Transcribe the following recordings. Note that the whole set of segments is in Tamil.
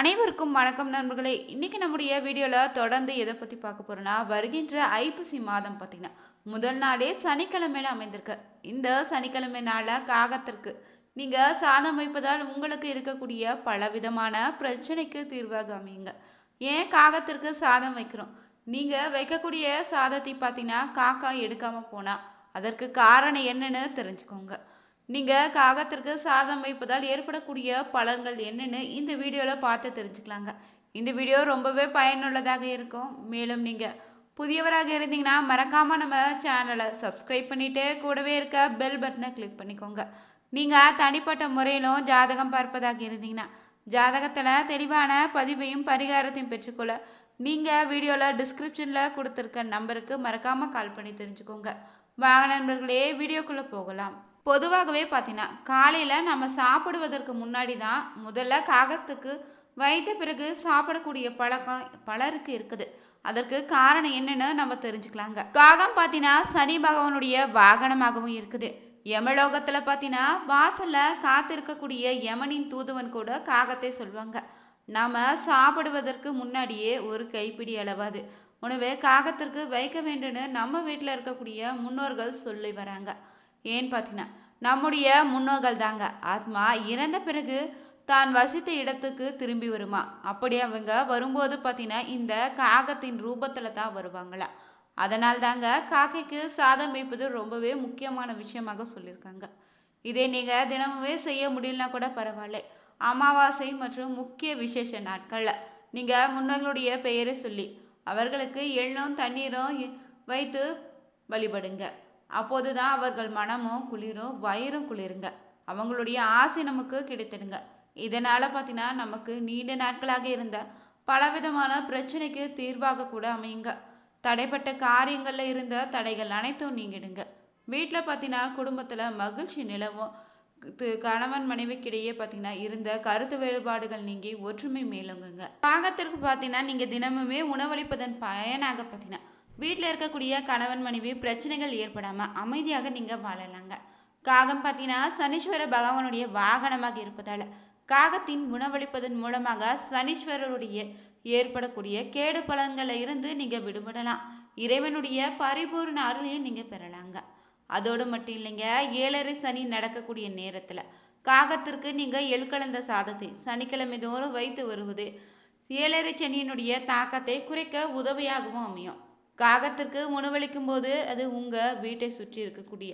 அனைவருக்கும் வணக்கம் நண்பர்களே. இன்னைக்கு நம்முடைய வீடியோவில் தொடர்ந்து எதை பற்றி பார்க்க போறோம்னா வருகின்ற ஐப்பசி மாதம் பாத்தீங்கன்னா முதல் நாளே சனிக்கிழமையில அமைந்திருக்கு. இந்த சனிக்கிழமை நாள காகத்திற்கு நீங்க சாதம் வைப்பதால் உங்களுக்கு இருக்கக்கூடிய பலவிதமான பிரச்சனைக்கு தீர்வாக அமையுங்க. ஏன் காகத்திற்கு சாதம் வைக்கிறோம்? நீங்க வைக்கக்கூடிய சாதத்தை பார்த்தீங்கன்னா காக்கா எடுக்காம போனா அதற்கு காரணம் என்னன்னு தெரிஞ்சுக்கோங்க. நீங்கள் காகத்திற்கு சாதம் வைப்பதால் ஏற்படக்கூடிய பலன்கள் என்னன்னு இந்த வீடியோவில் பார்த்து தெரிஞ்சுக்கலாங்க. இந்த வீடியோ ரொம்பவே பயனுள்ளதாக இருக்கும். மேலும் நீங்கள் புதியவராக இருந்தீங்கன்னா மறக்காமல் நம்ம சேனலை சப்ஸ்கிரைப் பண்ணிட்டு கூடவே இருக்க பெல் பட்டனை கிளிக் பண்ணிக்கோங்க. நீங்கள் தனிப்பட்ட முறையிலும் ஜாதகம் பார்ப்பதாக இருந்தீங்கன்னா ஜாதகத்தில் தெளிவான பதிவையும் பரிகாரத்தையும் பெற்றுக்கொள்ள நீங்கள் வீடியோவில் டிஸ்கிரிப்ஷனில் கொடுத்துருக்க நம்பருக்கு மறக்காமல் கால் பண்ணி தெரிஞ்சுக்கோங்க. வாங்க நண்பர்களே வீடியோக்குள்ளே போகலாம். பொதுவாகவே பார்த்தீங்கன்னா காலையில் நம்ம சாப்பிடுவதற்கு முன்னாடி தான் முதல்ல காகத்துக்கு வைத்த பிறகு சாப்பிடக்கூடிய பழக்கம் பலருக்கு இருக்குது. அதற்கு காரணம் என்னன்னு நம்ம தெரிஞ்சுக்கலாங்க. காகம் பார்த்தீங்கன்னா சனி பகவானுடைய வாகனமாகவும் இருக்குது. யமலோகத்தில் பார்த்தீங்கன்னா வாசலில் காத்திருக்கக்கூடிய யமனின் தூதுவன் கூட காகத்தை சொல்லுவாங்க நாம் சாப்பிடுவதற்கு முன்னாடியே ஒரு கைப்பிடி அளவாது உணவே காகத்திற்கு வைக்க வேண்டும்னு நம்ம வீட்டில் இருக்கக்கூடிய முன்னோர்கள் சொல்லி வராங்க. ஏன்னு பார்த்தீங்கன்னா நம்முடைய முன்னோர்கள் தாங்க ஆத்மா இறந்த பிறகு தான் வசித்த இடத்துக்கு திரும்பி வருமா? அப்படி அவங்க வரும்போது பார்த்தீங்கன்னா இந்த காகத்தின் ரூபத்தில் தான் வருவாங்களா? அதனால் தாங்க காக்கைக்கு சாதம் வைப்பது ரொம்பவே முக்கியமான விஷயமாக சொல்லியிருக்காங்க. இதை நீங்கள் தினமுமே செய்ய முடியலனா கூட பரவாயில்ல. அமாவாசை மற்றும் முக்கிய விசேஷ நாட்களில் நீங்கள் முன்னோர்களுடைய பெயரை சொல்லி அவர்களுக்கு எள்ளும் தண்ணீரும் வைத்து வழிபடுங்க. அப்போதுதான் அவர்கள் மனமும் குளிரும் வயிறும் குளிருங்க. அவங்களுடைய ஆசை நமக்கு கிடைத்திடுங்க. இதனால பார்த்தீங்கன்னா நமக்கு நீண்ட நாட்களாக இருந்த பலவிதமான பிரச்சனைக்கு தீர்வாக கூட அமையுங்க. தடைப்பட்ட காரியங்கள்ல இருந்த தடைகள் அனைத்தும் நீங்கிடுங்க. வீட்டில் பார்த்தீங்கன்னா குடும்பத்தில் மகிழ்ச்சி நிலவும். கணவன் மனைவிக்கிடையே பார்த்தீங்கன்னா இருந்த கருத்து வேறுபாடுகள் நீங்கி ஒற்றுமை மேலோங்குங்க. காகத்திற்கு பார்த்தீங்கன்னா நீங்கள் தினமுமே உணவளிப்பதன் பயனாக பார்த்தீங்கன்னா வீட்டில் இருக்கக்கூடிய கணவன் மனைவி பிரச்சனைகள் ஏற்படாம அமைதியாக நீங்க வாழலாங்க. காகம் பார்த்தீங்கன்னா சனீஸ்வர பகவானுடைய வாகனமாக இருப்பதால காகத்தின் உணவளிப்பதன் மூலமாக சனீஸ்வரருடைய ஏற்படக்கூடிய கேடு பலன்களை இருந்து நீங்க விடுபடலாம். இறைவனுடைய பரிபூர்ண அருளையும் நீங்க பெறலாங்க. அதோடு மட்டும் இல்லைங்க ஏழரை சனி நடக்கக்கூடிய நேரத்துல காகத்திற்கு நீங்க எள்கலந்த சாதத்தை சனிக்கிழமை தோறும் வைத்து வருவது ஏழரை சனியினுடைய தாக்கத்தை குறைக்க உதவியாகவும் அமையும். காகத்திற்கு உணவளிக்கும் போது அது உங்க வீட்டை சுற்றி இருக்கக்கூடிய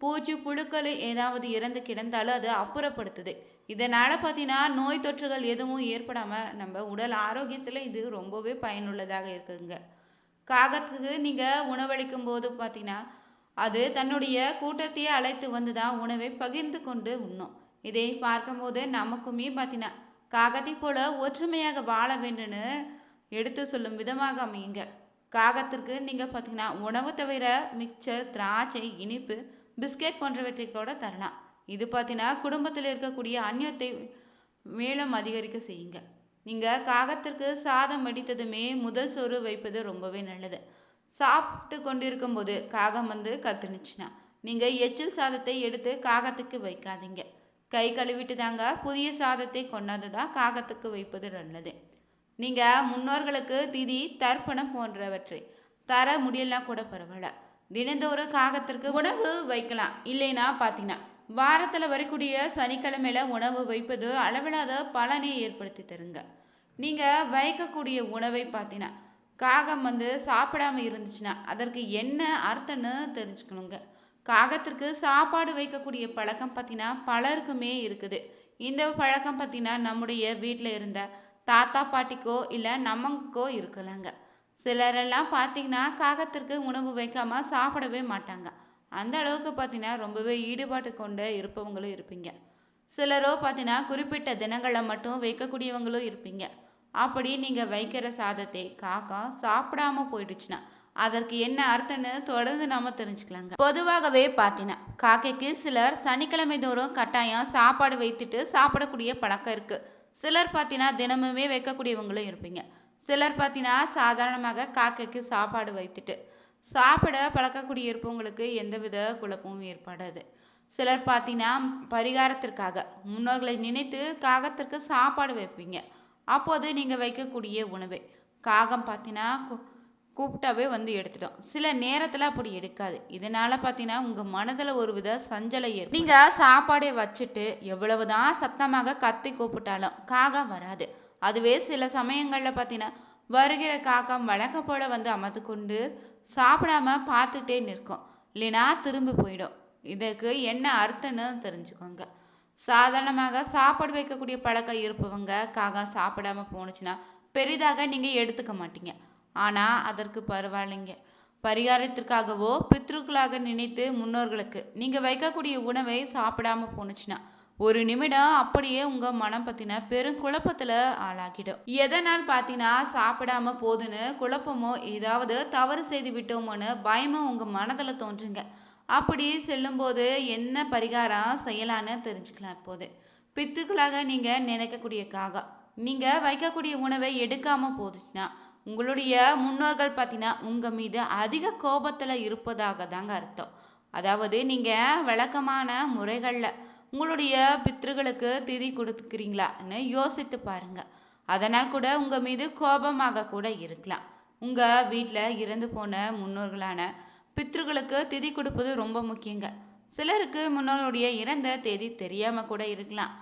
பூச்சி புழுக்கள் ஏதாவது இறந்து கிடந்தாலும் அது அப்புறப்படுத்துது. இதனால பார்த்தீங்கன்னா நோய் தொற்றுகள் எதுவும் ஏற்படாம நம்ம உடல் ஆரோக்கியத்துல இது ரொம்பவே பயனுள்ளதாக இருக்குங்க. காகத்துக்கு நீங்க உணவளிக்கும் போது பார்த்தீங்கன்னா அது தன்னுடைய கூட்டத்தையே அழைத்து வந்து தான் உணவை பகிர்ந்து கொண்டு உண்ணும். இதை பார்க்கும்போது நமக்குமே பார்த்தீங்கன்னா காகத்தை போல ஒற்றுமையாக வாழ வேண்டும்னு எடுத்து சொல்லும் விதமாக அமையுங்க. காகத்திற்கு நீங்கள் பார்த்தீங்கன்னா உணவு தவிர மிக்சர் திராட்சை இனிப்பு பிஸ்கெட் போன்றவற்றை கூட தரலாம். இது பார்த்தீங்கன்னா குடும்பத்தில் இருக்கக்கூடிய அந்நியத்தை மேலும் அதிகரிக்க செய்யுங்க. நீங்கள் காகத்திற்கு சாதம் வடித்ததுமே முதல் சோறு வைப்பது ரொம்பவே நல்லது. சாப்பிட்டு கொண்டிருக்கும் போது காகம் வந்து கத்துனுச்சுன்னா நீங்கள் எச்சில் சாதத்தை எடுத்து காகத்துக்கு வைக்காதீங்க. கை கழுவிட்டு தாங்க புதிய சாதத்தை கொண்டாந்து தான் காகத்துக்கு வைப்பது நல்லது. நீங்க முன்னோர்களுக்கு திதி தர்ப்பணம் போன்றவற்றை தர முடியலாம் கூட பரவாயில்ல. தினந்தோறும் காகத்திற்கு உணவு வைக்கலாம். இல்லைன்னா பார்த்தீங்கன்னா வாரத்துல வரக்கூடிய சனிக்கிழமையில உணவு வைப்பது அளவில்லாத பலனை ஏற்படுத்தி தருங்க. நீங்க வைக்கக்கூடிய உணவை பார்த்தீங்கன்னா காகம் வந்து சாப்பிடாம இருந்துச்சுன்னா அதற்கு என்ன அர்த்தம்னு தெரிஞ்சுக்கணுங்க. காகத்திற்கு சாப்பாடு வைக்கக்கூடிய பழக்கம் பார்த்தீங்கன்னா பலருக்குமே இருக்குது. இந்த பழக்கம் பார்த்தீங்கன்னா நம்முடைய வீட்டில் இருந்த தாத்தா பாட்டிக்கோ இல்லை நமக்கோ இருக்கலாங்க. சிலரெல்லாம் பார்த்தீங்கன்னா காகத்திற்கு உணவு வைக்காமல் சாப்பிடவே மாட்டாங்க. அந்த அளவுக்கு பார்த்தீங்கன்னா ரொம்பவே ஈடுபாட்டு கொண்டு இருப்பவங்களும் இருப்பீங்க. சிலரோ பார்த்தீங்கன்னா குறிப்பிட்ட தினங்களில் மட்டும் வைக்கக்கூடியவங்களும் இருப்பீங்க. அப்படி நீங்கள் வைக்கிற சாதத்தை காக்கா சாப்பிடாம போயிடுச்சுன்னா அதற்கு என்ன அர்த்தம்னு தொடர்ந்து நாம தெரிஞ்சுக்கலாங்க. பொதுவாகவே பார்த்தீங்கன்னா காக்கைக்கு சிலர் சனிக்கிழமை தோறும் கட்டாயம் சாப்பாடு வைத்துட்டு சாப்பிடக்கூடிய பழக்கம் இருக்குது சிலர் பார்த்தீங்கன்னா தினமுமே வைக்கக்கூடியவங்களும் இருப்பீங்க. சிலர் பார்த்தீங்கன்னா சாதாரணமாக காக்கைக்கு சாப்பாடு வைத்துட்டு சாப்பிட பழக்கக்கூடிய இருப்பவங்களுக்கு எந்தவித குழப்பமும் ஏற்படாது. சிலர் பார்த்தீங்கன்னா பரிகாரத்திற்காக முன்னோர்களை நினைத்து காகத்திற்கு சாப்பாடு வைப்பீங்க. அப்போது நீங்க வைக்கக்கூடிய உணவே. காகம் பார்த்தீங்கன்னா கூப்பிட்டாவே வந்து எடுத்துடும் சில நேரத்துல அப்படி எடுக்காது. இதனால பார்த்தீங்கன்னா உங்க மனதுல ஒரு வித சஞ்சலம் ஏற்படும். நீங்க சாப்பாடே வச்சுட்டு எவ்வளவுதான் சத்தமாக கத்தி கூப்பிட்டாலும் காகம் வராது. அதுவே சில சமயங்கள்ல பார்த்தீங்கன்னா வருகிற காகம் வழக்கம் போல வந்து அமர்ந்து கொண்டு சாப்பிடாம பார்த்துட்டே நிற்கும். இல்லைன்னா திரும்பி போயிடும். இதற்கு என்ன அர்த்தம்னு தெரிஞ்சுக்கோங்க. சாதாரணமாக சாப்பாடு வைக்கக்கூடிய பழக்கம் இருப்பவங்க காகம் சாப்பிடாம போணுச்சுன்னா பெரிதாக நீங்க எடுத்துக்க மாட்டீங்க. ஆனா அதற்கு பரவாயில்லைங்க. பரிகாரத்திற்காகவோ பித்ருக்களாக நினைத்து முன்னோர்களுக்கு நீங்க வைக்கக்கூடிய உணவை சாப்பிடாம போணுச்சுன்னா ஒரு நிமிடம் அப்படியே உங்க மனம் பத்தின பெரும் குழப்பத்துல ஆளாகிடும். எதனால் பாத்தீங்கன்னா சாப்பிடாம போதுன்னு குழப்பமோ ஏதாவது தவறு செய்து விட்டோமோன்னு பயமும் உங்க மனதுல தோன்றுங்க. அப்படி செல்லும்போது என்ன பரிகாரம் செய்யலான்னு தெரிஞ்சுக்கலாம் இப்போது. பித்துக்களாக நீங்க நினைக்கக்கூடிய காகம் நீங்க வைக்கக்கூடிய உணவை எடுக்காம போதுச்சுன்னா உங்களுடைய முன்னோர்கள் பார்த்தீங்கன்னா உங்கள் மீது அதிக கோபத்தில் இருப்பதாக தாங்க அர்த்தம். அதாவது நீங்கள் வழக்கமான முறைகளில் உங்களுடைய பித்ருகளுக்கு திதி கொடுத்துக்கிறீங்களான்னு யோசித்து பாருங்க. அதனால் கூட உங்கள் மீது கோபமாக கூட இருக்கலாம். உங்கள் வீட்டில் இறந்து போன முன்னோர்களான பித்ருகளுக்கு திதி கொடுப்பது ரொம்ப முக்கியங்க. சிலருக்கு முன்னோருடைய இறந்த தேதி தெரியாமல் கூட இருக்கலாம்.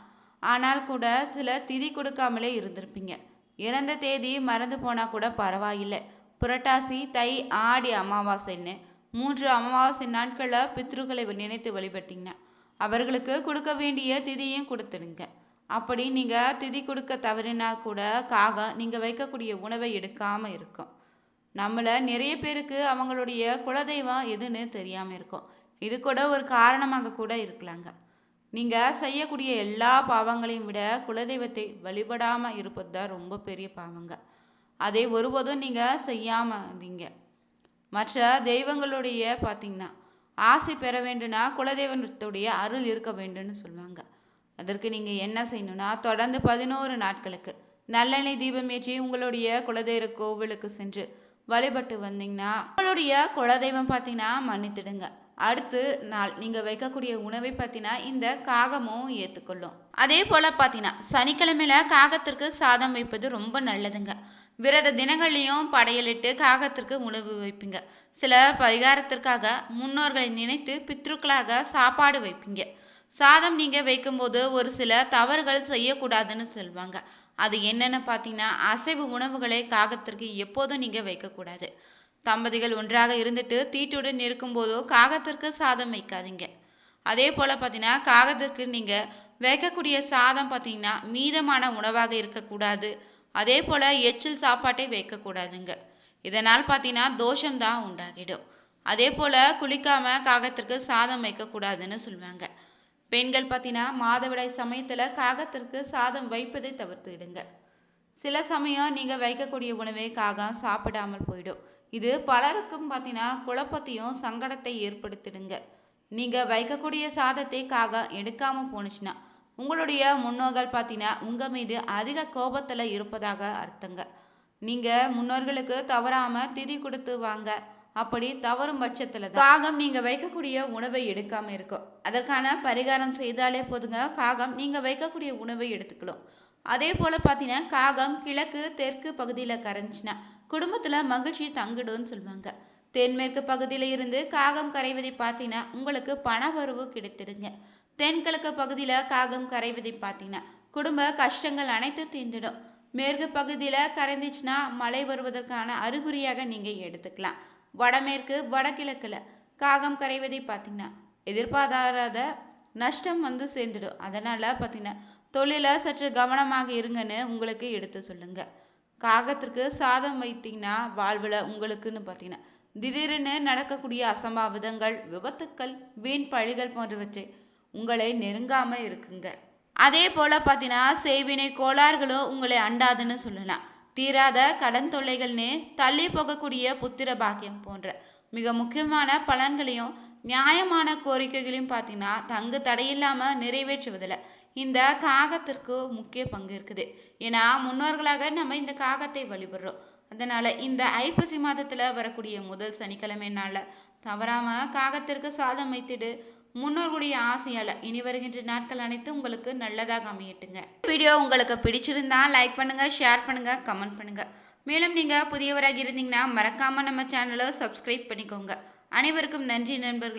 ஆனால் கூட சிலர் திதி கொடுக்காமலே இருந்திருப்பீங்க. இறந்த தேதி மறந்து போனா கூட பரவாயில்லை. புரட்டாசி தை ஆடி அமாவாசைன்னு மூன்று அமாவாசை நாட்களில் பித்ருக்களை நினைத்து வழிபட்டீங்கன்னா அவர்களுக்கு கொடுக்க வேண்டிய திதியும் கொடுத்துடுங்க. அப்படி நீங்க திதி கொடுக்க தவறினா கூட காகம் நீங்க வைக்கக்கூடிய உணவை எடுக்காம இருக்கும். நம்மள நிறைய பேருக்கு அவங்களுடைய குலதெய்வம் எதுன்னு தெரியாம இருக்கும். இது கூட ஒரு காரணமாக கூட இருக்கலாங்க. நீங்கள் செய்யக்கூடிய எல்லா பாவங்களையும் விட குலதெய்வத்தை வழிபடாமல் இருப்பது தான் ரொம்ப பெரிய பாவங்க. அதை ஒருபோதும் நீங்கள் செய்யாமல் இருந்தீங்க மற்ற தெய்வங்களுடைய பார்த்தீங்கன்னா ஆசை பெற வேண்டும்னா குலதெய்வத்துடைய அருள் இருக்க வேண்டும்னு சொல்லுவாங்க. அதற்கு நீங்கள் என்ன செய்யணும்னா தொடர்ந்து பதினோரு நாட்களுக்கு நல்லெண்ணெய் தீபம் ஏற்றி உங்களுடைய குலதெய்வ கோவிலுக்கு சென்று வழிபட்டு வந்தீங்கன்னா உங்களுடைய குலதெய்வம் பார்த்தீங்கன்னா மன்னித்திடுங்க. அடுத்து நாள். நீங்கள் வைக்கக்கூடிய உணவை பார்த்தீங்கன்னா இந்த காகமும் ஏற்றுக்கொள்ளும் அதே போல் பார்த்தீங்கன்னா சனிக்கிழமையில காகத்திற்கு சாதம் வைப்பது ரொம்ப நல்லதுங்க. விரத தினங்கள்லையும் படையலிட்டு காகத்திற்கு உணவு வைப்பீங்க. சில பரிகாரத்திற்காக முன்னோர்களை நினைத்து பித்ருக்களாக சாப்பாடு வைப்பீங்க. சாதம் நீங்கள் வைக்கும்போது ஒரு சில தவறுகள் செய்யக்கூடாதுன்னு சொல்லுவாங்க அது என்னென்னு பார்த்தீங்கன்னா அசைவு உணவுகளை காகத்திற்கு எப்போதும் நீங்கள் வைக்கக்கூடாது. தம்பதிகள் ஒன்றாக இருந்துட்டு தீட்டுடன் இருக்கும்போதோ காகத்திற்கு சாதம் வைக்காதீங்க. அதே போல் பார்த்தீங்கன்னா காகத்திற்கு நீங்கள் வைக்கக்கூடிய சாதம் பார்த்தீங்கன்னா மீதமான உணவாக இருக்கக்கூடாது. அதே போல் எச்சில் சாப்பாட்டை வைக்கக்கூடாதுங்க. இதனால் பார்த்தீங்கன்னா தோஷம்தான் உண்டாகிடும். அதே போல் குளிக்காம காகத்திற்கு சாதம் வைக்கக்கூடாதுன்னு சொல்லுவாங்க. பெண்கள் பார்த்தீங்கன்னா மாதவிடாய் சமயத்தில் காகத்திற்கு சாதம் வைப்பதை தவிர்த்துடுங்க சில சமயம் நீங்க வைக்கக்கூடிய உணவை காகம் சாப்பிடாமல் போயிடும். இது பலருக்கும் பார்த்தீங்கன்னா குழப்பத்தையும் சங்கடத்தை ஏற்படுத்திடுங்க. நீங்க வைக்கக்கூடிய சாதத்தை காகம் எடுக்காம போனுச்சுன்னா உங்களுடைய முன்னோர்கள் பார்த்தீங்கன்னா உங்க மீது அதிக கோபத்துல இருப்பதாக அர்த்தங்க. நீங்க முன்னோர்களுக்கு தவறாம திதி கொடுத்து வாங்க. அப்படி தவறும் பட்சத்துல தான். காகம் நீங்க வைக்கக்கூடிய உணவை எடுக்காம இருக்கும். அதற்கான பரிகாரம் செய்தாலே போதுங்க. காகம் நீங்க வைக்கக்கூடிய உணவை எடுத்துக்கலாம். அதே போல பார்த்தீங்கன்னா காகம் கிழக்கு தெற்கு பகுதியில கரைஞ்சினா குடும்பத்தில் மகிழ்ச்சி தங்கிடும்னு சொல்லுவாங்க. தென்மேற்கு பகுதியில இருந்து காகம் கரைவதை பார்த்தீங்கன்னா உங்களுக்கு பண வரவு கிடைத்திடுங்க. தென்கிழக்கு பகுதியில காகம் கரைவதை பார்த்தீங்கன்னா குடும்ப கஷ்டங்கள் அனைத்தும் தீர்ந்துடும். மேற்கு பகுதியில கரைந்துச்சுன்னா மழை வருவதற்கான அறிகுறியாக நீங்கள் எடுத்துக்கலாம். வடமேற்கு வடகிழக்கில் காகம் கரைவதை பார்த்தீங்கன்னா எதிர்பாராத நஷ்டம் வந்து சேர்ந்துடும். அதனால பார்த்தீங்கன்னா தொழில சற்று கவனமாக இருங்கன்னு உங்களுக்கு எடுத்து சொல்லுங்க. காகத்திற்கு சாதம் வைத்தீங்கன்னா வாழ்வில் உங்களுக்குன்னு பார்த்தீங்கன்னா திடீர்னு நடக்கக்கூடிய அசம்பாவிதங்கள் விபத்துக்கள் வீண் பழிகள் போன்றவற்றை உங்களை நெருங்காம இருக்குங்க. அதே போல பார்த்தீங்கன்னா செய்வினை கோளாறுகளும் உங்களை அண்டாதுன்னு சொல்லலாம். தீராத கடன் தொல்லைகள்னு தள்ளி போகக்கூடிய புத்திர பாக்கியம் போன்ற மிக முக்கியமான பலன்களையும் நியாயமான கோரிக்கைகளையும் பார்த்தீங்கன்னா தங்கு தடையில்லாமல் நிறைவேற்றுவதில் இந்த காகத்திற்கு முக்கிய பங்கு இருக்குது. ஏன்னா முன்னோர்களாக நம்ம இந்த காகத்தை வழிபடுறோம். அதனால இந்த ஐப்பசி மாதத்துல வரக்கூடிய முதல் சனிக்கிழமை நாள்ல தவறாம காகத்திற்கு சாதம் வைத்துடு. முன்னோர்களுடைய ஆசையால இனி வருகின்ற நாட்கள் அனைத்து உங்களுக்கு நல்லதாக அமையட்டுங்க. வீடியோ உங்களுக்கு பிடிச்சிருந்தா லைக் பண்ணுங்க ஷேர் பண்ணுங்க கமெண்ட் பண்ணுங்க. மேலும் நீங்க புதியவராக இருந்தீங்கன்னா மறக்காம நம்ம சேனலை சப்ஸ்கிரைப் பண்ணிக்கோங்க. அனைவருக்கும் நன்றி நண்பர்கள்.